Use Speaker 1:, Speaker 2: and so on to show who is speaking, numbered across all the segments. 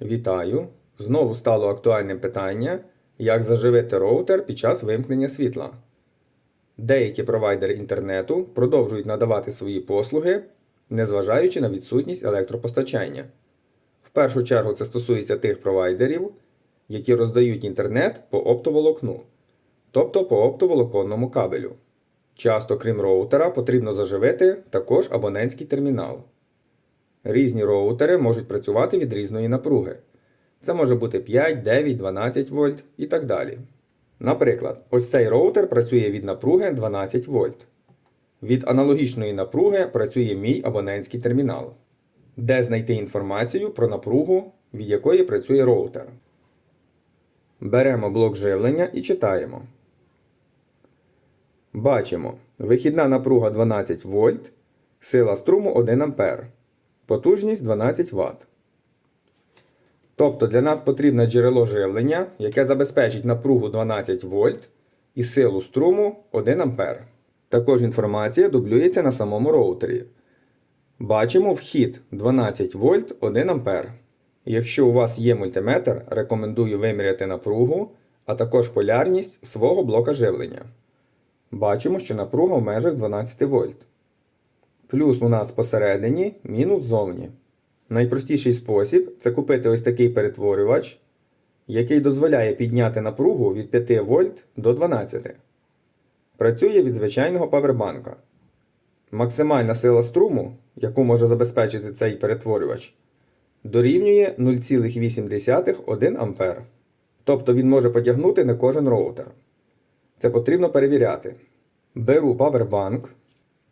Speaker 1: Вітаю! Знову стало актуальним питання, як заживити роутер під час вимкнення світла. Деякі провайдери інтернету продовжують надавати свої послуги, незважаючи на відсутність електропостачання. В першу чергу це стосується тих провайдерів, які роздають інтернет по оптоволокну, тобто по оптоволоконному кабелю. Часто, крім роутера, потрібно заживити також абонентський термінал. Різні роутери можуть працювати від різної напруги. Це може бути 5, 9, 12 вольт і так далі. Наприклад, ось цей роутер працює від напруги 12 вольт. Від аналогічної напруги працює мій абонентський термінал. Де знайти інформацію про напругу, від якої працює роутер. Беремо блок живлення і читаємо. Бачимо, вихідна напруга 12 вольт, сила струму 1 А, потужність 12 Вт. Тобто для нас потрібне джерело живлення, яке забезпечить напругу 12 вольт і силу струму 1 А. Також інформація дублюється на самому роутері. Бачимо вхід 12 вольт 1 А. Якщо у вас є мультиметр, рекомендую виміряти напругу, а також полярність свого блока живлення. Бачимо, що напруга в межах 12 вольт. Плюс у нас посередині, мінус зовні. Найпростіший спосіб це купити ось такий перетворювач, який дозволяє підняти напругу від 5 вольт до 12. Працює від звичайного павербанка. Максимальна сила струму, яку може забезпечити цей перетворювач, дорівнює 0,8 А. Тобто він може потягнути не кожен роутер. Це потрібно перевіряти. Беру павербанк,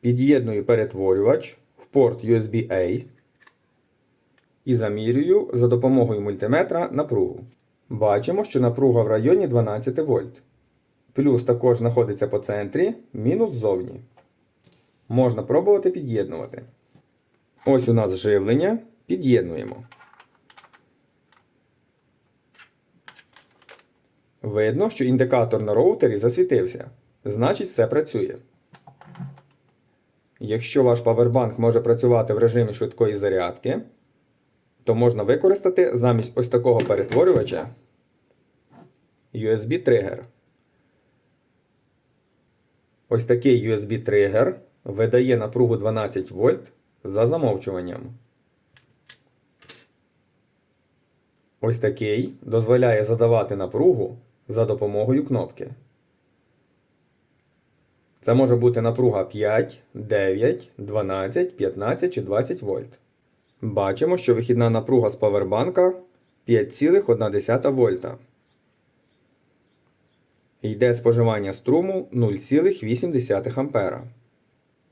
Speaker 1: під'єдную перетворювач в порт USB-A і замірюю за допомогою мультиметра напругу. Бачимо, що напруга в районі 12 вольт. Плюс також знаходиться по центрі, мінус ззовні. Можна пробувати під'єднувати. Ось у нас живлення. Під'єднуємо. Видно, що індикатор на роутері засвітився. Значить, все працює. Якщо ваш павербанк може працювати в режимі швидкої зарядки, то можна використати замість ось такого перетворювача USB-тригер. Ось такий USB-тригер видає напругу 12 вольт за замовчуванням. Ось такий дозволяє задавати напругу за допомогою кнопки. Це може бути напруга 5, 9, 12, 15 чи 20 вольт. Бачимо, що вихідна напруга з павербанка 5,1 вольта. Йде споживання струму 0,8 А.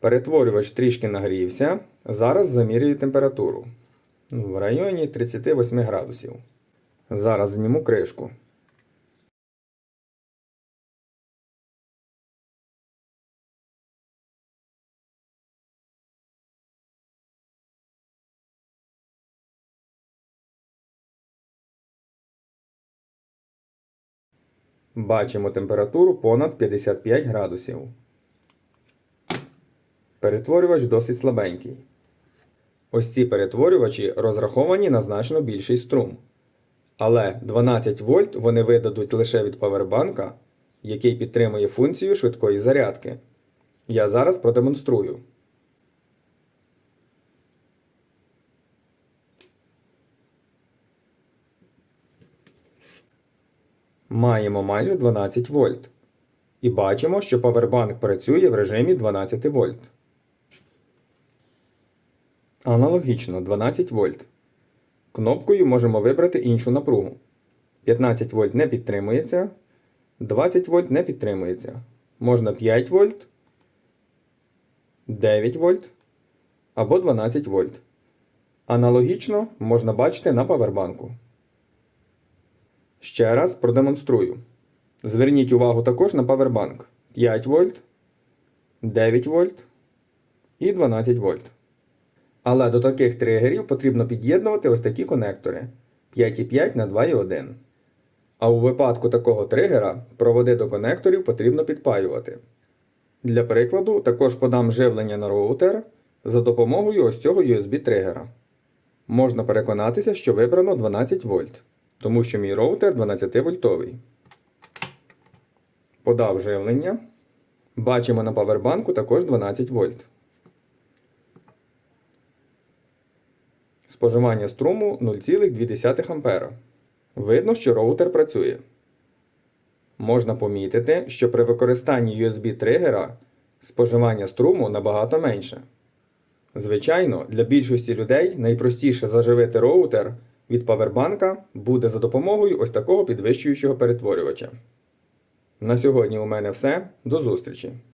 Speaker 1: Перетворювач трішки нагрівся. Зараз замірюю температуру. В районі 38 градусів. Зараз зніму кришку. Бачимо температуру понад 55 градусів. Перетворювач досить слабенький. Ось ці перетворювачі розраховані на значно більший струм. Але 12 вольт вони видадуть лише від павербанка, який підтримує функцію швидкої зарядки. Я зараз продемонструю. Маємо майже 12 вольт. І бачимо, що павербанк працює в режимі 12 вольт. Аналогічно 12 вольт. Кнопкою можемо вибрати іншу напругу. 15 вольт не підтримується. 20 вольт не підтримується. Можна 5 вольт, 9 вольт або 12 вольт. Аналогічно можна бачити на павербанку. Ще раз продемонструю. Зверніть увагу також на павербанк 5 вольт, 9 вольт і 12 вольт. Але до таких тригерів потрібно під'єднувати ось такі конектори 5,5 на 2,1. А у випадку такого тригера проводи до конекторів потрібно підпаювати. Для прикладу, також подам живлення на роутер за допомогою ось цього USB-тригера. можна переконатися, що вибрано 12 вольт, тому що мій роутер 12 вольтовий. Подав живлення. Бачимо на павербанку також 12 вольт. Споживання струму 0,2 А. Видно, що роутер працює. Можна помітити, що при використанні USB тригера споживання струму набагато менше. Звичайно, для більшості людей найпростіше заживити роутер від павербанка буде за допомогою ось такого підвищуючого перетворювача. На сьогодні у мене все. До зустрічі!